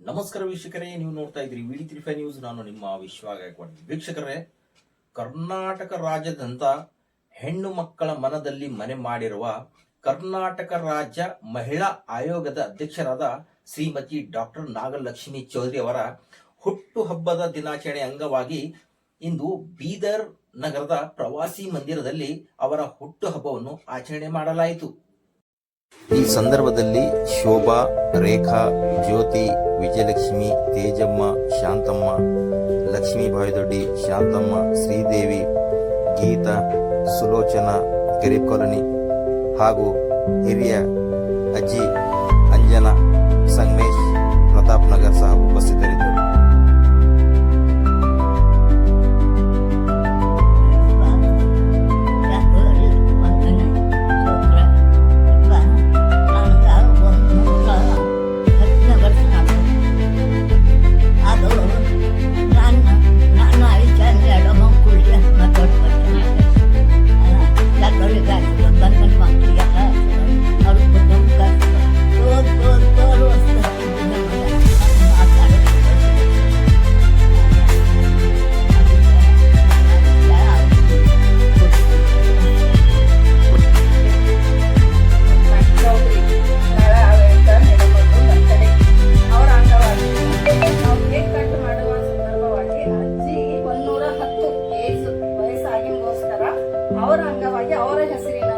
ನಮಸ್ಕಾರ ವೀಕ್ಷಕರೇ, ನೀವು ನೋಡ್ತಾ ಇದ್ರಿ ವಿಡಿ ತ್ರೀ ಫೈವ್ ನ್ಯೂಸ್. ನಾನು ನಿಮ್ಮ ವಿಶ್ವ ವೀಕ್ಷಕರೇ, ಕರ್ನಾಟಕ ರಾಜ್ಯದಂತ ಹೆಣ್ಣು ಮಕ್ಕಳ ಮನದಲ್ಲಿ ಮನೆ ಮಾಡಿರುವ ಕರ್ನಾಟಕ ರಾಜ್ಯ ಮಹಿಳಾ ಆಯೋಗದ ಅಧ್ಯಕ್ಷರಾದ ಶ್ರೀಮತಿ ಡಾಕ್ಟರ್ ನಾಗಲಕ್ಷ್ಮಿ ಚೌಧರಿ ಅವರ ಹುಟ್ಟು ಹಬ್ಬದ ದಿನಾಚರಣೆ ಅಂಗವಾಗಿ ಇಂದು ಬೀದರ್ ನಗರದ ಪ್ರವಾಸಿ ಮಂದಿರದಲ್ಲಿ ಅವರ ಹುಟ್ಟು ಹಬ್ಬವನ್ನು ಆಚರಣೆ ಮಾಡಲಾಯಿತು. ಈ ಸಂದರ್ಭದಲ್ಲಿ ಶೋಭಾ, ರೇಖಾ, ಜ್ಯೋತಿ, ವಿಜಯಲಕ್ಷ್ಮಿ, ತೇಜಮ್ಮ, ಶಾಂತಮ್ಮ, ಲಕ್ಷ್ಮೀ ಬಾಯಿದೊಡ್ಡಿ, ಶಾಂತಮ್ಮ, ಶ್ರೀದೇವಿ, ಗೀತಾ, ಸುಲೋಚನಾ, ಗರೀಬ್ ಕಾಲೋನಿ ಹಾಗೂ ಹಿರಿಯ ಅಜ್ಜಿ, ಅಂಜನಾ, ಸಂಗಮೇಶ್, ಪ್ರತಾಪ್ ನಗರ್ ಸಹ ಉಪಸ್ಥಿತರಿದ್ದರು. ಅವರ ಅಂಗವಾಗಿ ಅವರ ಹೆಸರಿನಲ್ಲಿ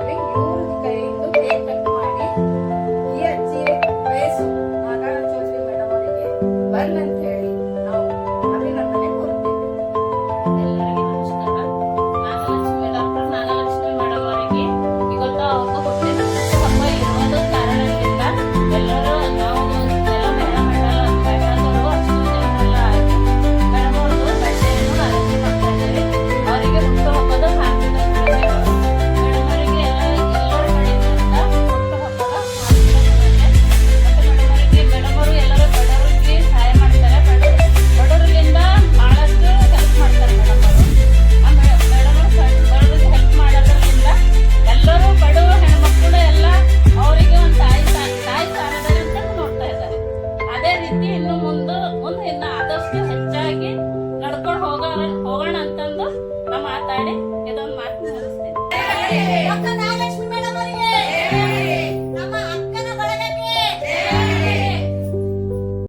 ಇನ್ನು ಮುಂದೆ ಮುಂದೆ ಇನ್ನು ಆದಷ್ಟು ಹೆಚ್ಚಾಗಿ ನಡ್ಕೊಂಡು ಹೋಗೋಣ ಹೋಗೋಣ ಅಂತಂದು ನಾ ಮಾತಾಡಿ ಇದೊಂದು ಮಾತು ನಡೆಸ್ತೀನಿ